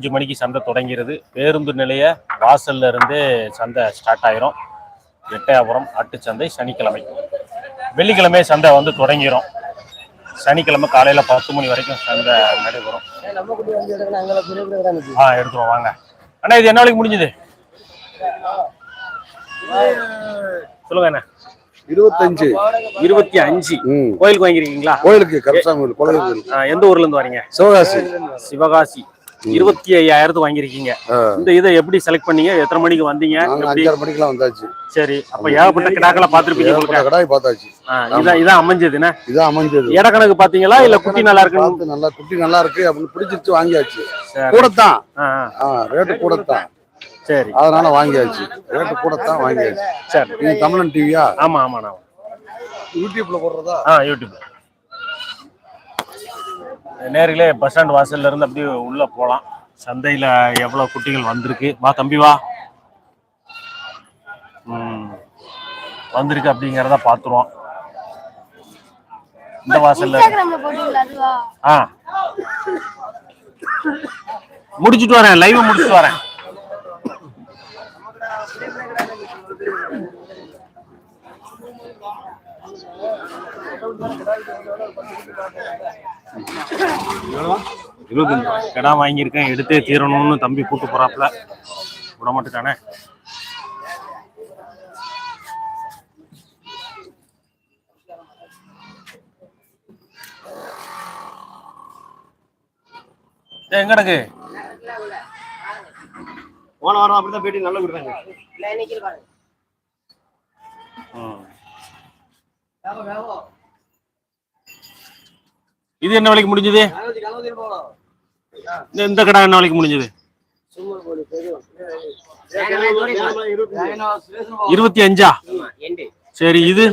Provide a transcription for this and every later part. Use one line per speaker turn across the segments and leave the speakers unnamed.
அஞ்சு மணிக்கு சந்தை தொடங்கிறது. பேருந்து நிலைய வாசல்ல இருந்தே சந்தை ஸ்டார்ட் ஆயிரும். எட்டயபுரம் ஆட்டுச்சந்தை சனிக்கிழமை. வெள்ளிக்கிழமை சந்தை வந்து தொடங்கிரும். சனிக்கிழமை காலையில பத்து மணி வரைக்கும் சந்தை நடைபெறும். ஆ எடுத்துருவோம் வாங்க. அண்ணா இது என்ன நாளைக்கு முடிஞ்சது? சொல்லுங்க அண்ணா.
இருபத்தஞ்சு.
இருபத்தி அஞ்சு
ம்.
கோயிலுக்கு வாங்கிருக்கீங்களா?
கோயிலுக்கு கருப்பசாமி கோயில்.
எந்த ஊர்ல இருந்து வரீங்க?
சிவகாசி.
சிவகாசி. இருபத்தி ஐயாயிரத்து வாங்கிருக்கீங்க
ஆ.
இந்த இதை எப்படி செலக்ட் பண்ணீங்க? எத்தனை மணிக்கு வந்தீங்க?
அஞ்சாறு மணிக்கெல்லாம் வந்தாச்சு.
சரி அப்ப ஏகப்பட்ட கிடாக்களை பார்த்திருப்பீங்க
கடாய் பார்த்தாச்சு.
இதான் இதான் அமைஞ்சதுண்ணே
இதான் அமைஞ்சது.
இட கணக்கு பாத்தீங்களா இல்ல குட்டி நல்லா
பார்த்து நல்லா குட்டி நல்லா இருக்கு அப்படின்னு பிடிச்சிருச்சு வாங்கியாச்சு. கூடத்தான். ரேட்டு கூடத்தான்.
சரி.
அதனால வாங்கியாச்சு. ரேட்டு கூடத்தான் வாங்கியாச்சு.
சரி.
நீங்க தமிழன் டிவியா
ஆமா ஆமா நான்
யூடியூப்ல போடுறதா?
ஆ யூடியூப் நேர்களே பஸ் ஸ்டாண்ட் வாசல்ல இருந்து அப்படியே உள்ள போலாம். சந்தையில எவ்வளவு குட்டிகள் வந்திருக்கு. வா தம்பி வா. வந்திருக்கு அப்படிங்கிறத பார்த்துருவோம் இந்த வாசல்ல ஆ. முடிச்சிட்டு வரேன். லைவ் முடிச்சிட்டு வரேன். இருபத்தஞ்சு கடா வாங்கியிருக்கேன். எடுத்தே தீரணும்னு தம்பி கூட்டு போறாப்புல. விட மாட்டுக்கானே எங்க எனக்கு
போன வாரம் அப்படிதான் பேட்டி நல்லா கொடுத்தாங்க.
இது என்ன விலைக்கு முடிஞ்சது? இந்த- கடை என்ன விலைக்கு முடிஞ்சது? இருபத்தி அஞ்சா? சரி இது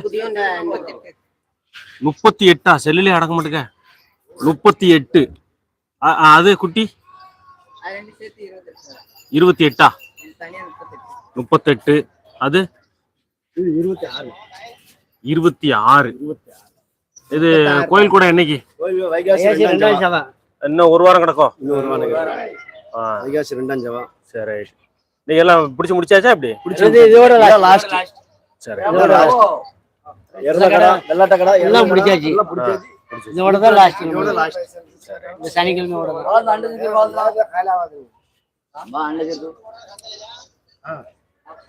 முப்பத்தி எட்டா? செல்லுலே அடக்க மாட்டுக்க முப்பத்தி எட்டு. அது குட்டி? இருபத்தி எட்டா? முப்பத்தெட்டு. அது?
இருபத்தி ஆறு
இருபத்தி ஆறு. இது கோயில் கூட என்னைக்கு? இன்னும் ஒரு வாரம் கிடக்கும்.
இன்னொரு வாரம்
ஆ,
வைகாசி ரெண்டாம் சவா
சரி. நீங்க எல்லாம் பிடிச்சு முடிச்சாச்சா இப்படி?
இது இதோட லாஸ்ட்
சரி.
எல்லாம் முடிச்சாச்சு. எல்லாம் முடிச்சாச்சு. இதோட தான் லாஸ்ட் இதோட லாஸ்ட் இந்த சனிக்கிழமையோட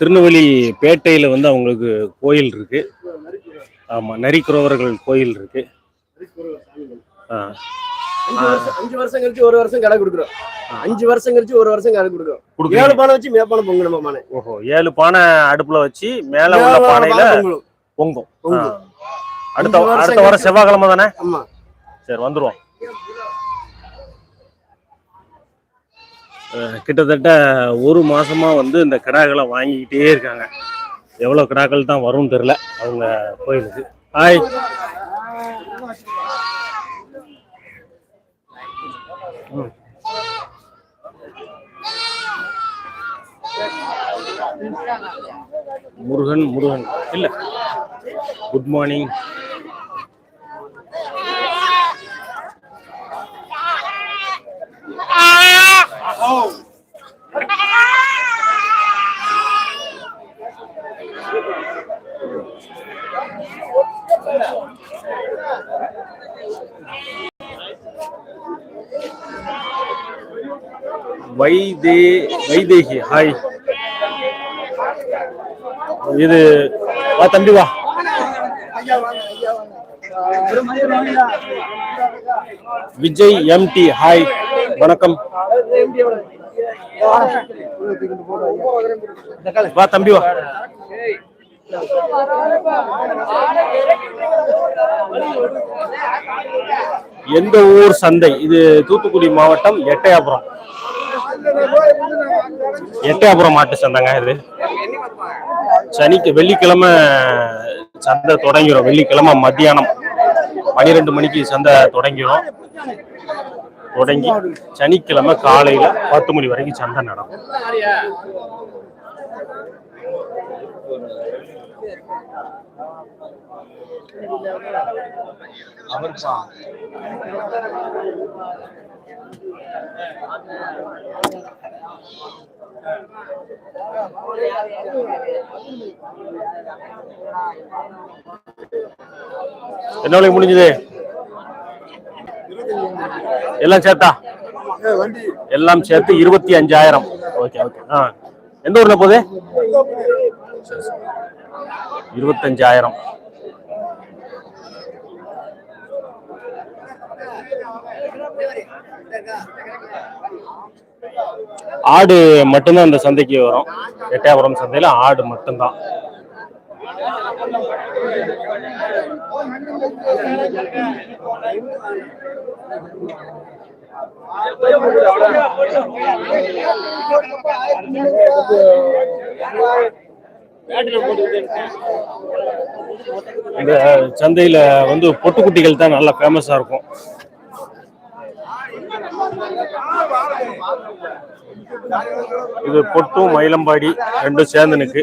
திருநெல்வேலி பேட்டையில வந்து அவங்களுக்கு கோயில் இருக்கு. ஆமா நரிக்குறவர்கள் கோயில் இருக்கு.
அஞ்சு வருஷம் கழிச்சு ஒரு வருஷம் கடை கொடுக்குறோம். அஞ்சு வருஷம் கழிச்சு ஒரு வருஷம் கடை கொடுக்குறோம். ஏழு பானை வச்சு மேப்பானை பொங்கணும் மானை.
ஓஹோ ஏழு பானை அடுப்புல வச்சு மேல உள்ள பானையில
பானை.
பொங்கும். அடுத்த அடுத்த வாரம் செவ்வாய்க்கிழமை தானே?
ஆமா.
சரி வந்துருவோம். கிட்டத்தட்ட ஒரு மாசமா வந்து இந்த கிடாக்களை வாங்கிக்கிட்டே இருக்காங்க. எவ்வளவு கிடாக்கள் தான் வரும்னு தெரியல. அவங்க கோயிலுக்கு. ஹாய் முருகன் முருகன். இல்ல. குட் மார்னிங் வைதே வைதேகி ஹாய். இது வா தம்பி வா. Vijay MD hi. வணக்கம். வா தம்பி வா. எந்த ஊர் சந்தை? இது தூத்துக்குடி மாவட்டம் எட்டயபுரம். எட்டயபுரம் மாட்டு சந்தைங்க இது. சனிக்கு வெள்ளிக்கிழமை சந்தை தொடங்கிடும் வெள்ளிக்கிழமை மத்தியானம் பனிரெண்டு மணிக்கு சந்தை தொடங்கிடும் தொடங்கி சனிக்கிழமை காலையில பத்து மணி வரைக்கும் சந்தை நடக்கும். என்ன விலைக்கு முடிஞ்சது? எல்லாம் சேர்த்தா? எல்லாம் சேர்த்து இருபத்தி அஞ்சாயிரம். Okay okay. ஆ. எந்த ஊர்ல போகுது? இருபத்தஞ்சாயிரம். ஆடு மட்டும்தான் இந்த சந்தைக்கு வரும். எட்டயபுரம் சந்தையில் ஆடு மட்டும்தான். இந்த சந்தையில வந்து பொட்டுக்குட்டிகள் தான் நல்லா ஃபேமஸா இருக்கும். இது பொட்டும் மயிலம்பாடி ரெண்டும் சேர்ந்து நிக்கு.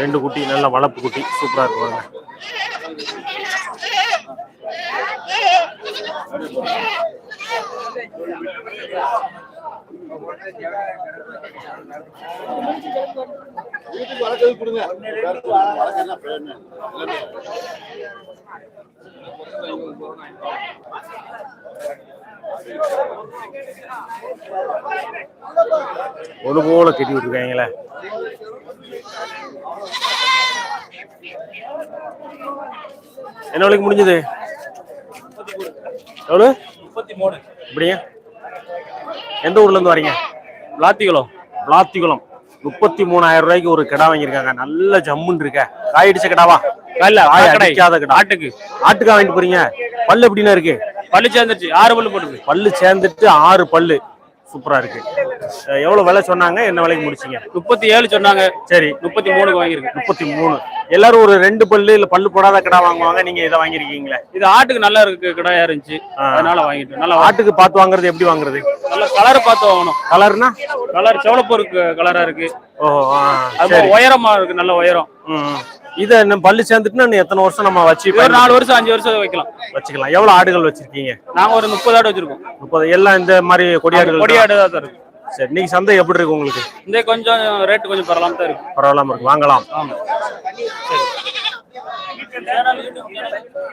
ரெண்டு குட்டி நல்ல வளர்ப்பு குட்டி. சூப்பரா இருக்கு பாருங்க. ஒன்று போல கட்டி விட்டுருக்காங்களே. என்ன விலைக்கு முடிஞ்சது? எவ்வளவு?
முப்பத்தி மூணு.
இப்படியா எந்த ஊர்ல இருந்து வரீங்க? விளாத்திக்குளம் விளாத்திக்குளம் முப்பத்தி மூணாயிரம் ரூபாய்க்கு ஒரு கிடா வாங்கியிருக்காங்க. நல்ல ஜம்முன்னு இருக்க. காய் அடிச்ச கிடாவா?
இல்ல.
அடிக்காத கிடா.
ஆட்டுக்கு.
ஆட்டுக்கா வாங்கிட்டு போறீங்க? பல்லு எப்படின்னா இருக்கு?
பல்லு சேர்ந்துருச்சு. ஆறு பல்லு போட்டுது
பல்லு சேர்ந்துட்டு ஆறு பல்லு. சூப்பரா இருக்கு. எவ்வளவு விலை சொன்னாங்க? என்ன விலைக்கு முடிச்சீங்க?
முப்பத்தி ஏழு சொன்னாங்க.
சரி.
முப்பத்தி மூணுக்கு வாங்கியிருக்கு
முப்பத்தி மூணு எல்லாரும் ஒரு ரெண்டு பல்லு இல்ல பல்லு போடாத கிடா வாங்குவாங்க. நீங்க இதை வாங்கிருக்கீங்களே
இது ஆட்டுக்கு நல்லா இருக்கு கிடையா இருந்துச்சு. அதனால வாங்கிட்டோம். நல்லா
ஆட்டுக்கு பார்த்து வாங்குறது எப்படி வாங்குறது?
நல்ல கலர் பார்த்து வாங்கணும்.
கலர்னா
கலர் செவலப்பூருக்கு கலரா இருக்கு.
ஓ
அது உயரமா இருக்கு நல்ல உயரம்.
இத என்ன பல்லு சேர்ந்துட்டுனா இன்னும் எத்தனை வருஷம் நம்ம வச்சு
ஒரு நாலு வருஷம் அஞ்சு வருஷம் வைக்கலாம்.
வச்சுக்கலாம். எவ்வளவு ஆடுகள் வச்சிருக்கீங்க?
நாங்க ஒரு முப்பது ஆடு வச்சிருக்கோம்.
முப்பது. எல்லாம் இந்த மாதிரி கொடியாடுகள்.
கொடியாடு தான். இருக்கு.
சரி இன்னைக்கு சந்தை எப்படி இருக்கு உங்களுக்கு?
இந்த கொஞ்சம் ரேட் கொஞ்சம் பரவாயில்லாம தான் இருக்கு.
பரவாயில்லாம இருக்கு. வாங்கலாம்.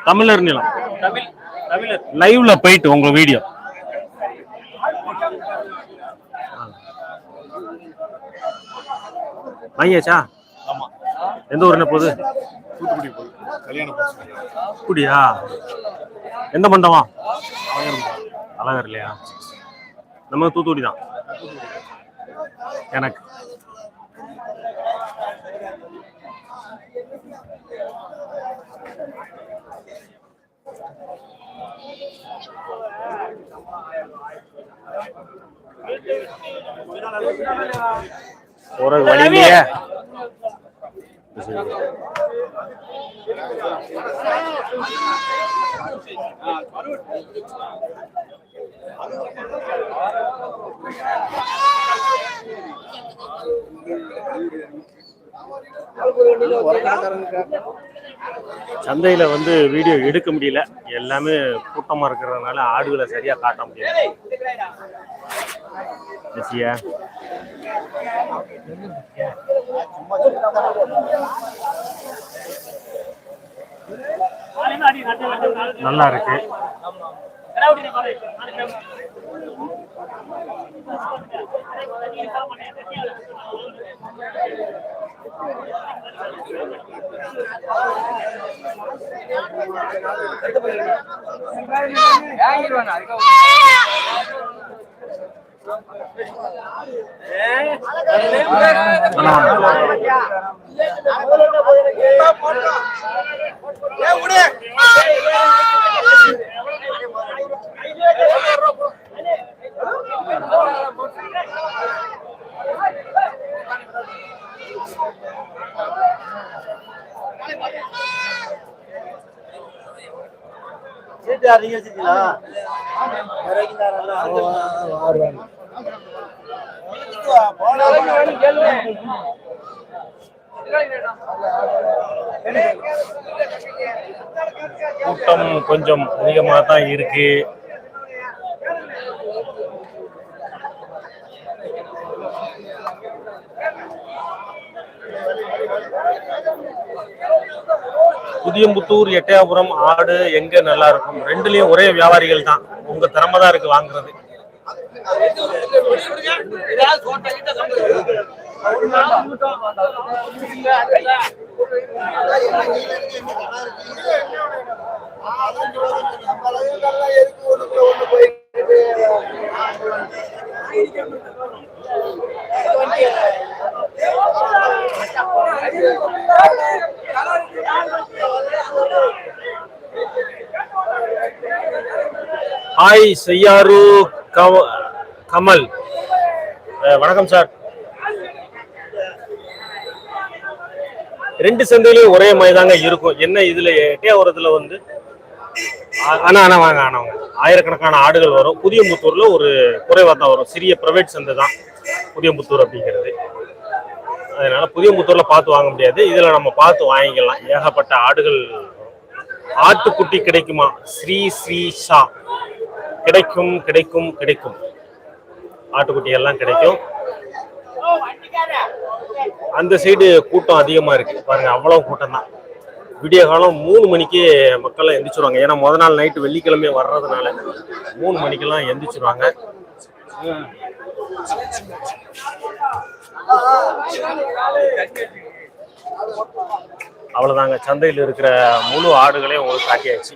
தமிழர் நிலம்.
தமிழ் தமிழர்.
லைவ்ல போயிட்டு உங்க வீடியோ வாங்கியாச்சா எந்த ஊர்ல போகுது?
தூத்துக்குடி கல்யாணம்
அப்படியா எந்த மண்டபம்? அழகர் இல்லையா நம்ம தூத்துக்குடி தான். எனக்கு. ஒரு வழி இல்லையே சந்தையில வந்து வீடியோ எடுக்க முடியல. எல்லாமே கூட்டமா இருக்கிறதுனால ஆடுகளை சரியா காட்ட முடியல. ஜெசியா. நல்லா இருக்கு.
ஏ சீட்டு யார் நீங்க வச்சிருக்கீங்களா
கூட்டம் கொஞ்சம் அதிகமாக தான் இருக்கு. புதியம்புத்தூர் எட்டயாபுரம் ஆடு எங்க நல்லா இருக்கும்? ரெண்டுலயும் ஒரே வியாபாரிகள் தான். உங்க திறமை தான் இருக்கு வாங்குறது. ஹாய் செய்யாரு கமல். வணக்கம் சார். ரெண்டு சந்தையிலையும் ஒரே மாதிரி தாங்க இருக்கும். என்ன இதுல எட்டையாவரத்துல வந்து ஆ- அண்ணா வாங்க அண்ணா வாங்க. ஆயிரக்கணக்கான ஆடுகள் வரும். புதியம்புத்தூர்ல ஒரு குறைவா தான் வரும். சிறிய பிரைவேட் சந்தை தான் புதியம்புத்தூர் அப்படிங்கிறது. அதனால புதியம்புத்தூர்ல பார்த்து வாங்க முடியாது. இதுல நம்ம பார்த்து வாங்கிக்கலாம். ஏகப்பட்ட ஆடுகள் ஆட்டுக்குட்டி கிடைக்குமா? ஸ்ரீ ஸ்ரீ ஷா. கிடைக்கும் கிடைக்கும் கிடைக்கும். ஆட்டுக்குட்டி எல்லாம் கிடைக்கும். அந்த சைடு கூட்டம் அதிகமாக இருக்குது பாருங்கள் அவ்வளோ கூட்டம் தான் விடிய காலம் மூணு மணிக்கு மக்கள்லாம் எந்திரிச்சிருவாங்க. ஏன்னா முத நாள் நைட்டு வெள்ளிக்கிழமை வர்றதுனால மூணு மணிக்கெல்லாம் எந்திரிச்சிருவாங்க. அவ்வளோதாங்க சந்தையில் இருக்கிற முழு ஆடுகளையும் உங்களுக்கு காட்டியாச்சு